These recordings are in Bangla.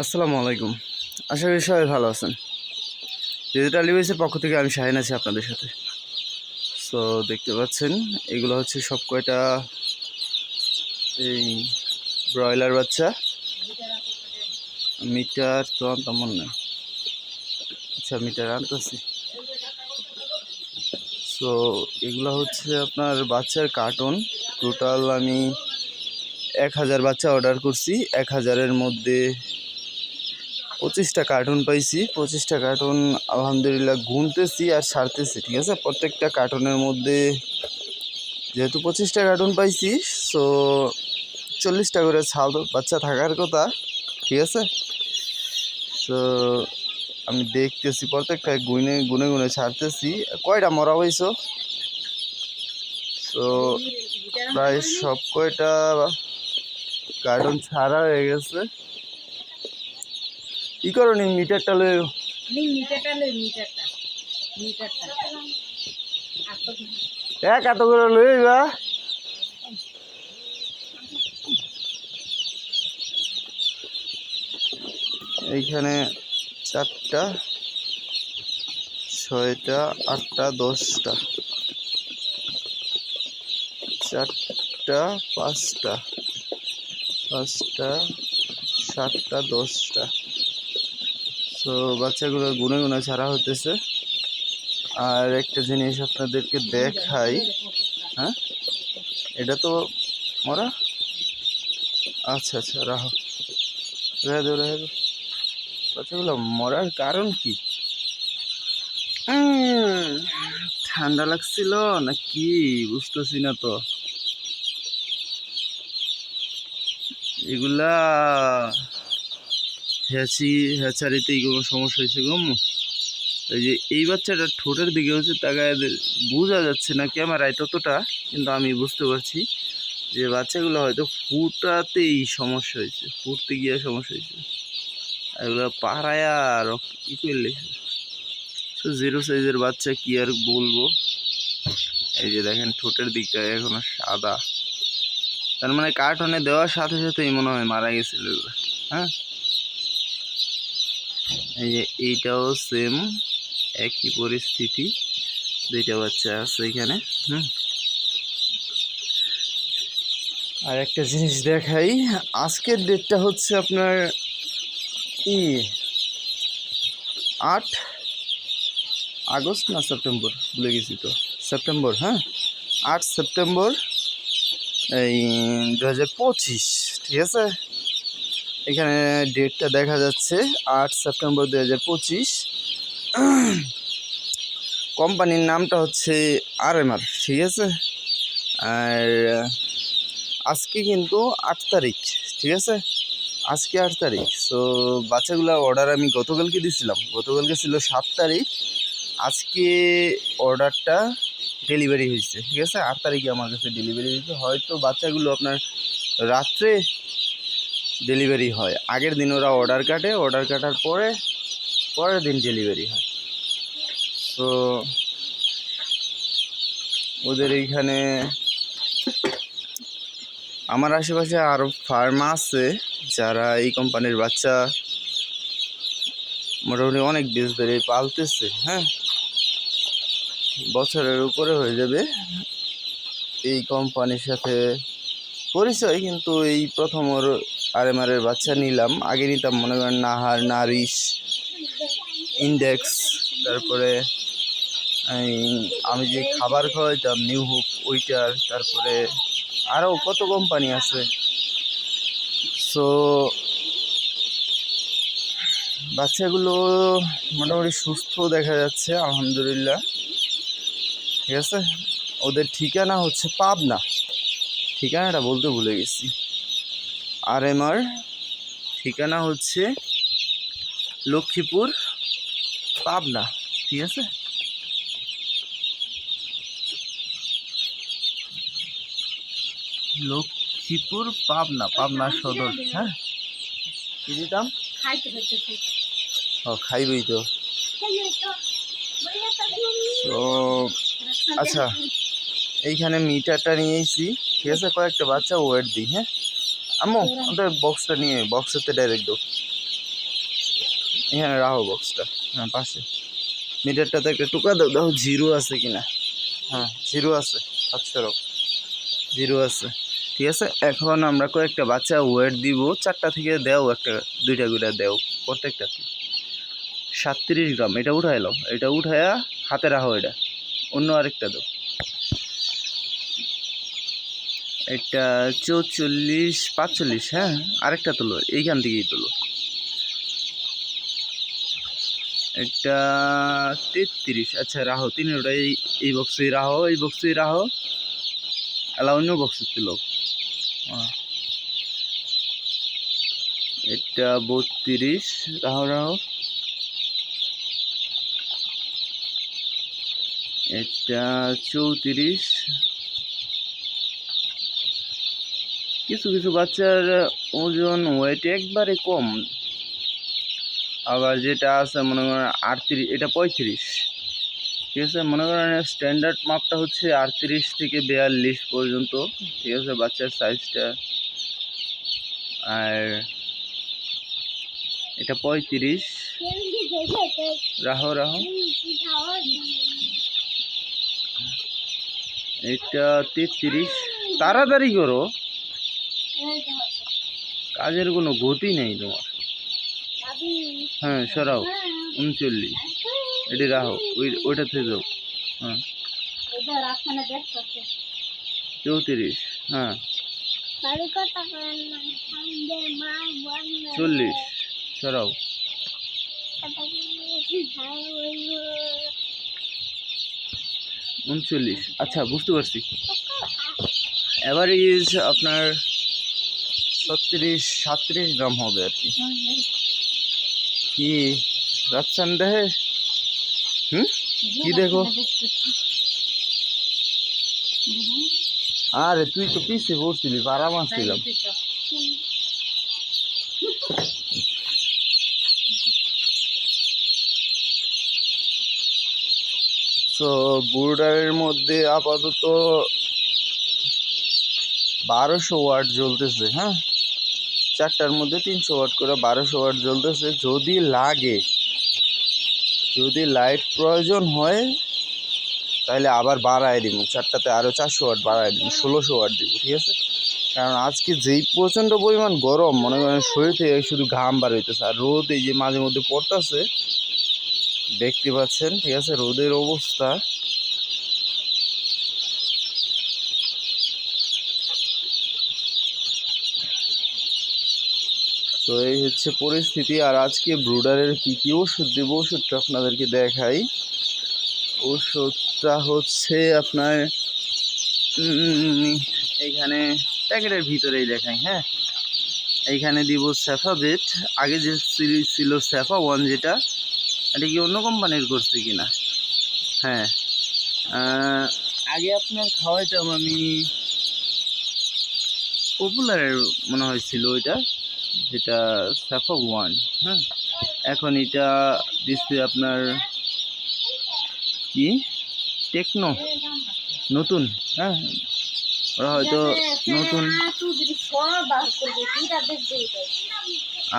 আসসালামু আলাইকুম। আশা করি সবাই ভালো আছেন। ডিজিটাল ইউএসের পক্ষ থেকে আমি শাহিন আছি আপনাদের সাথে। সো দেখতে পাচ্ছেন, এগুলো হচ্ছে সব কয়টা এই ব্রয়লার বাচ্চা? মিটার তো তেমন না আচ্ছা মিটার আনতেছি। সো এগুলো হচ্ছে আপনার বাচ্চার কার্টুন টোটাল আমি এক হাজার বাচ্চা অর্ডার করছি। এক হাজারের মধ্যে পঁচিশটা কার্টুন পাইছি। পঁচিশটা কার্টুন আলহামদুলিল্লাহ গুনতেছি আর সারতেছি, ঠিক আছে? প্রত্যেকটা কার্টুনের মধ্যে যেহেতু পঁচিশটা কার্টুন পাইছি সো চল্লিশটা করে ছাল বাচ্চা থাকার কথা, ঠিক আছে? তো আমি দেখতেছি, প্রত্যেকটা গুনে গুনে গুনে ছাড়তেছি। কয়টা মরা হয়েছো তো প্রায় সব কয়টা কার্টুন ছাড়া হয়ে গেছে। কি করো নি মিটারটা লয়ে নি মিটারটা লই মিটারটা মিটারটা। এক এত করে লইবা এইখানে চারটা ছয়টা আটটা দশটা। চারটা পাঁচটা। পাঁচটা, সাতটা, দশটা। তো বাচ্চাগুলো গুনে গুনে ছাড়া হতেছে আর একটা জিনিস আপনাদেরকে দেখাই। হ্যাঁ? এটা তো মরা? আচ্ছা আচ্ছা রাহো রেহে দো রেহে দো বাচ্চাগুলো মরার কারণ কি? ঠান্ডা লাগছিল না কি? বুঝতেছি না তো। এগুলা হ্যাচি হ্যাচারিতে কোনো সমস্যা হয়েছে গম এই যে এই বাচ্চাটা ঠোঁটের দিকে হচ্ছে তাকায় বোঝা যাচ্ছে না ক্যামেরায় ততটা, কিন্তু আমি বুঝতে পারছি যে বাচ্চাগুলো হয়তো ফুটাতেই সমস্যা হয়েছে, ফুটতে গিয়ে সমস্যা হয়েছে। এগুলো পাড়ায় আর কি করলে? তো জিরো সাইজের বাচ্চা কি আর বলব? এই যে দেখেন ঠোঁটের দিকটা এখনও সাদা। তার মানে কার্টনে দেওয়ার সাথে সাথেই মনে হয় মারা গেছিল হ্যাঁ? এই যে এইটাও সেম একই পরিস্থিতি। দুইটা বাচ্চা আছে এখানে, হুম? আর একটা জিনিস দেখাই, আজকের ডেটটা হচ্ছে আপনার ই আট আগস্ট না সেপ্টেম্বর? ভুলে গেছি তো। সেপ্টেম্বর হ্যাঁ? আট সেপ্টেম্বর এই দু পঁচিশ, ঠিক আছে? এখানে ডেটটা দেখা যাচ্ছে আট সেপ্টেম্বর দু হাজার পঁচিশ। কোম্পানির নামটা হচ্ছে আর এম আর ঠিক আছে? আর আজকে কিন্তু আট তারিখ, ঠিক আছে? আজকে আট তারিখ। সো বাচ্চাগুলো অর্ডার আমি গতকালকে দিছিলাম। গতকালকে ছিল সাত তারিখ। আজকে অর্ডারটা ডেলিভারি হয়েছে ঠিক আছে? আট তারিখে আমার কাছে ডেলিভারি হয়েছে হয়তো বাচ্চাগুলো আপনার রাত্রে ডেলিভারি হয়। আগের দিন ওরা অর্ডার কাটে অর্ডার কাটার পরে, পরের দিন ডেলিভারি হয়। তো ওদের এইখানে আমার আশেপাশে আরও ফার্মা আছে, যারা এই কোম্পানির বাচ্চা মোটামুটি অনেক বেশ ধরে পালতেছে হ্যাঁ? বছরের উপরে হয়ে যাবে। এই কোম্পানির সাথে পরিচয়, কিন্তু এই প্রথম ওর আর এম বাচ্চা নিলাম। আগে নিতাম মনে করেন নাহার, নারিশ ইন্ডেক্স তারপরে আমি যে খাবার খাওয়াইতাম নিউ হুক ওইটার, তারপরে আরও কত কোম্পানি আছে। সো বাচ্চাগুলো মোটামুটি সুস্থ দেখা যাচ্ছে, আলহামদুলিল্লাহ। ঠিক আছে? ওদের ঠিকানা হচ্ছে পাবনা। ঠিকানাটা বলতে ভুলে গেছি। আর এমআর ঠিকানা হচ্ছে লক্ষ্মীপুর পাবনা ঠিক আছে? লক্ষ্মীপুর পাবনা পাবনা সদর হ্যাঁ? কি দিতাম? ও খাইবই তো। তো আচ্ছা এইখানে মিটারটা নিয়েছি ঠিক আছে? কয়েকটা বাচ্চা ওয়েট দিই হ্যাঁ? আম্মু ওদের বক্সটা নিয়ে বক্সেতে ডাইরেক্ট দাও। এখানে রাখো বক্সটা হ্যাঁ পাশে। মিটারটাতে একটা টুকা দাও দাও জিরো আছে কিনা। হ্যাঁ জিরো আছে রাখো জিরো আছে, ঠিক আছে? এখন আমরা কয়েকটা বাচ্চা ওয়েট দিব, চারটা থেকে দেও, একটা, দুইটা করে দেও প্রত্যেকটা সাতত্রিশ গ্রাম, এটা উঠাই এলো এটা উঠায়া হাতে রাখো এটা। অন্য আরেকটা দাও। এটা চৌচল্লিশ, পাঁচচল্লিশ হ্যাঁ আরেকটা তোলো, এইখান থেকেই তোলো। এটা তেত্রিশ আচ্ছা রাহো তিনটা এই এই বক্সে রাহো এই বক্সে রাহো এলা অন্য বক্সে তুলো। হ্যাঁ। এটা বত্রিশ রাহো রাহো এটা চৌত্রিশ। কিছু কিছু বাচ্চার ওজন ওয়েট একবারে কম। আবার যেটা আছে মনে করেন আটত্রিশ, এটা পঁয়ত্রিশ। ঠিক আছে? মনে করেন স্ট্যান্ডার্ড মাপটা হচ্ছে আটত্রিশ থেকে বিয়াল্লিশ পর্যন্ত। ঠিক আছে? বাচ্চার সাইজটা আর এটা পঁয়ত্রিশ। রাহো রাহো। এটা তেত্রিশ। তাড়াতাড়ি করো। কাজের কোনো গতি নেই তোমার। হ্যাঁ সরাও। উনচল্লিশ। এটি রাখো। ওই, ওইটা থেকে যাও। হ্যাঁ। চৌত্রিশ। হ্যাঁ। চল্লিশ। সরাও। উনচল্লিশ। আচ্ছা বুঝতে পারছি। অ্যাভারেজ আপনার ছত্রিশ, সাতত্রিশ গ্রাম হবে আর কি। কি? রাজস্থান দেখে হুম? কি দেখো? আরে, তুই তো পিছে বসছিলি আরাম আসছিলাম। তো বোর্ডারের মধ্যে আপাতত বারোশো ওয়াট জ্বলতেছে হ্যাঁ? চারটার মধ্যে তিনশো ওয়াট করে বারোশো ওয়াট জ্বলতেছে। যদি লাগে, যদি লাইট প্রয়োজন হয়, তাহলে আবার বাড়ায় দিব। চারটাতে আরও চারশো ওয়াট বাড়ায় দিব, ষোলোশো ওয়াট দিব, ঠিক আছে? কারণ আজকে যেই প্রচণ্ড পরিমাণ গরম, মনে করেন শরীর থেকে শুধু ঘাম বার হইতেছে, আর রোদ এই যে মাঝে মধ্যে পড়তেছে দেখতে পাচ্ছেন ঠিক আছে? রোদের অবস্থা। তো এই হচ্ছে পরিস্থিতি। আর আজকে ব্রুডারের কী কী ওষুধ দেবো? ওষুধটা আপনাদেরকে দেখাই। ওষুধটা হচ্ছে আপনার উম, এইখানে প্যাকেটের ভিতরেই দেখাই হ্যাঁ? এইখানে দিব স্যাফাবেট। আগে যে সিরিজ ছিল স্যাফা ওয়ান যেটা এটা কি অন্য কোম্পানির করছে কি না হ্যাঁ আগে আপনার খাওয়াইতাম আমি পপুলারের মনে হয়েছিল ওইটা, যেটা স্যাফা ওয়ান হ্যাঁ। এখন এটা দিচ্ছে আপনার কি? টেকনো নতুন হ্যাঁ। ওরা হয়তো নতুন।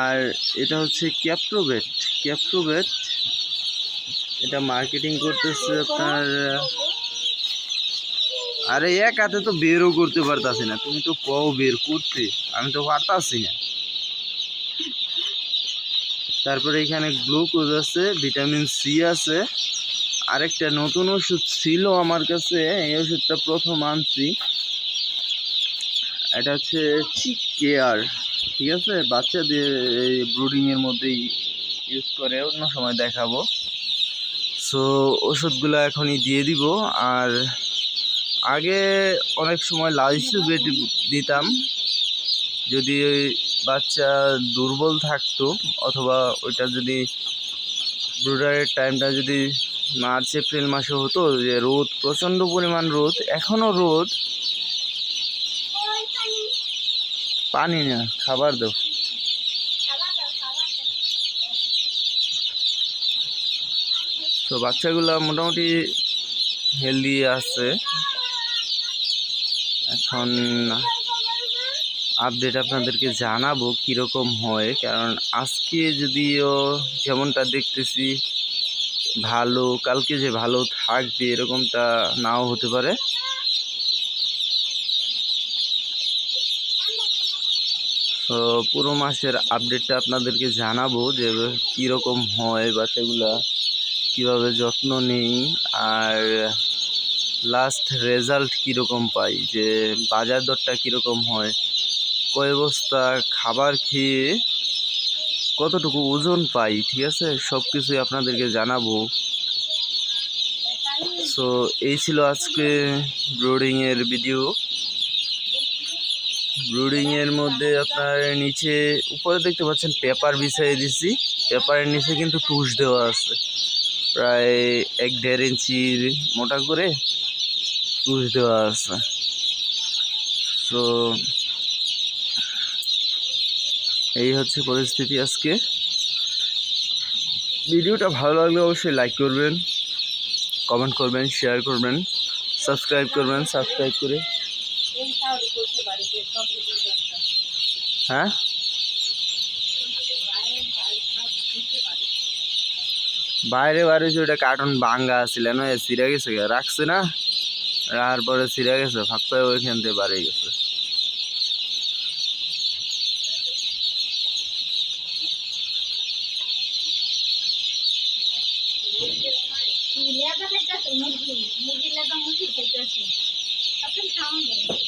আর এটা হচ্ছে ক্যাপ্টোবেট ক্যাপ্টোবেট এটা মার্কেটিং করতেছে আপনার আরে এক হাতে তো বেরও করতে পারতাছি না। তুমি তো কও বের করতে, আমি তো পারতাছি না। তারপরে এখানে গ্লুকোজ আছে ভিটামিন সি আছে। আরেকটা নতুন ওষুধ ছিল আমার কাছে, এই ওষুধটা প্রথম আনছি। এটা হচ্ছে চিক কেয়ার ঠিক আছে? বাচ্চাদের এই ব্রুডিংয়ের মধ্যেই ইউজ করে, অন্য সময় দেখাবো। সো ওষুধগুলো এখনই দিয়ে দিব। আর আগে অনেক সময় লাইসু বেড দিতাম। যদি বাচ্চা দুর্বল থাকতো, অথবা ওইটা যদি ব্রুডারের টাইমটা যদি মার্চ, এপ্রিল মাসে হতো, যে রোদ, প্রচণ্ড পরিমাণ রোদ, এখনও রোদ। পানি না, খাবার দাও। তো বাচ্চাগুলো মোটামুটি হেলদি আছে। এখন আপডেট আপনাদেরকে জানাব কীরকম হয়, কারণ আজকে যদিও যেমনটা দেখতেছি, ভালো, কালকে যে ভালো থাকবে এরকমটা নাও হতে পারে। তো পুরো মাসের আপডেটটা আপনাদেরকে জানাব যে কীরকম হয় বাচ্চাগুলা। কীভাবে যত্ন নেই আর লাস্ট রেজাল্ট কীরকম পাই? যে বাজার দরটা কীরকম হয়? কয় বস্তা খাবার খেয়ে কতটুকু ওজন পাই? ঠিক আছে? সব কিছুই আপনাদেরকে জানাব। সো এই ছিল আজকে ব্রোডিংয়ের ভিডিও ব্রুডিংয়ের মধ্যে আপনার নিচে, উপরে দেখতে পাচ্ছেন পেপার বিছাই দিছি। পেপারের নিচে কিন্তু টুস দেওয়া আছে। প্রায় এক দেড় ইঞ্চির মোটা করে টুস দেওয়া আছে। তো এই হচ্ছে পরিস্থিতি আজকে। ভিডিওটা ভালো লাগলে অবশ্যই লাইক করবেন কমেন্ট করবেন শেয়ার করবেন সাবস্ক্রাইব করবেন সাবস্ক্রাইব করে হ্যাঁ? বাইরে বাইরে ওটা কার্টুন ভাঙ্গা ছিল না সিরা গেছে রাখছে না? রাখার পরে সিরা গেছে, ফাঁক পায়ে ওইখান থেকে বাড়ি গেছে। মুরগি লেদা মুরগি খাওয়া